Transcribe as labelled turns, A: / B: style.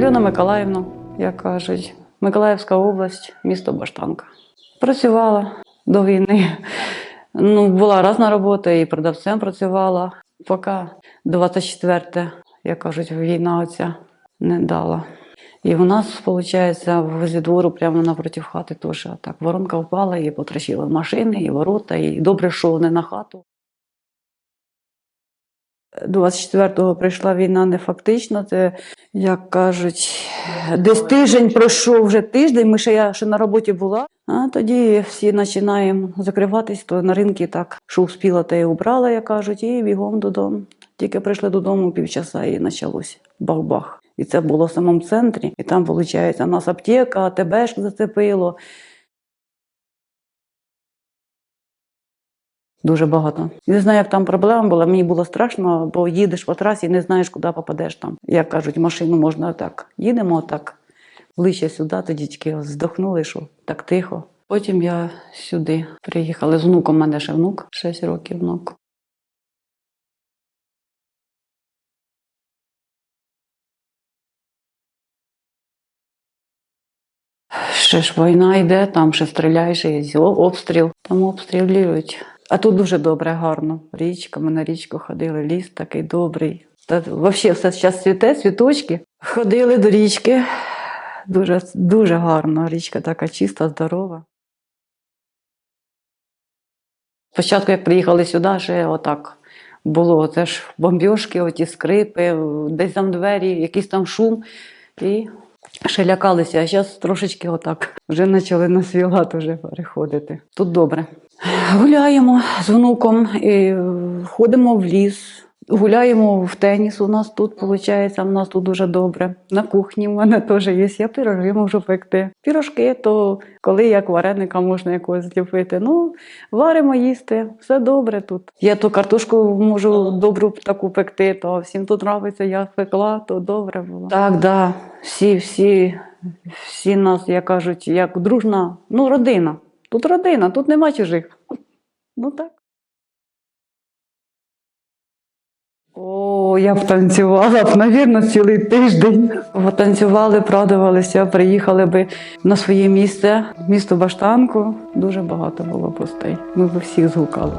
A: Альона Миколаївна, як кажуть, Миколаївська область, місто Баштанка. Працювала до війни. Ну, була різна робота, і продавцем працювала. Поки 24, як кажуть, війна оця не дала. І у нас, виходить, возле двору прямо напроти хати теж так. Воронка впала і потрощила машини, і ворота, і добре, що не на хату. 24-го прийшла війна не фактично, це, як кажуть, десь тиждень пройшов вже тиждень, ми ще я ще на роботі була. А тоді всі починаємо закриватись, то на ринки так, що успіла, те і убрала, як кажуть, і бігом додому. Тільки прийшли додому півчаса і почалося бах-бах. І це було в самому центрі. І там, виходить, у нас аптека, АТБшк зацепило. Дуже багато. Не знаю, як там проблема була. Мені було страшно, бо їдеш по трасі і не знаєш, куди попадеш там. Як кажуть, машину можна так. Їдемо так ближче сюди, тоді тільки здохнули, що так тихо. Потім я сюди приїхала з внуком. У мене ще внук, 6 років внук. Ще ж війна йде, там ще стріляєш, і обстріл, там обстрілюють. А тут дуже добре, гарно. Річка, ми на річку ходили, ліс такий добрий. Та взагалі все зараз цвіте, цвіточки. Ходили до річки. Дуже, дуже гарно. Річка така чиста, здорова. Спочатку, як приїхали сюди, ще отак було. Це ж бомбьошки, оті скрипи, десь там двері, якийсь там шум. І ще лякалися, а зараз трошечки отак. Вже почали на свій лад вже переходити. Тут добре. Гуляємо з внуком, і ходимо в ліс, гуляємо в теніс. У нас тут виходить, у нас тут дуже добре. На кухні в мене теж є. Я пироги можу пекти. Пірожки, то коли як вареника можна якогось зліпити. Ну, варимо їсти, все добре тут. Я то картошку можу добру таку пекти, то всім тут подобається, я пекла, то добре було. Так, да. Всі, всі, всі нас, як кажуть, як дружна, ну, родина. Тут родина, тут нема чужих. Ну так. О, я б танцювала б, навірно, цілий тиждень. Потанцювали, прадувалися, приїхали би на своє місце, місто Баштанку. Дуже багато було постей. Ми б всіх згукали.